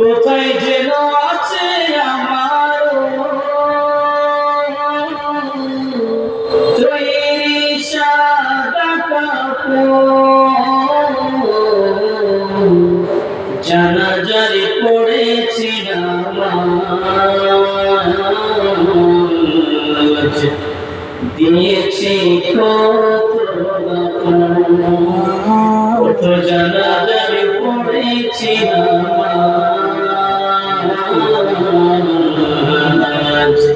কোথায় যেন আছে আমার জানাজারি পড়েছি নামাজ। দিয়েছি কত জানাজারি পড়েছি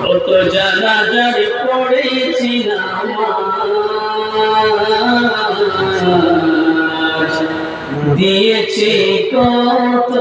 কত জানাজায় পড়েছি দিয়েছি কত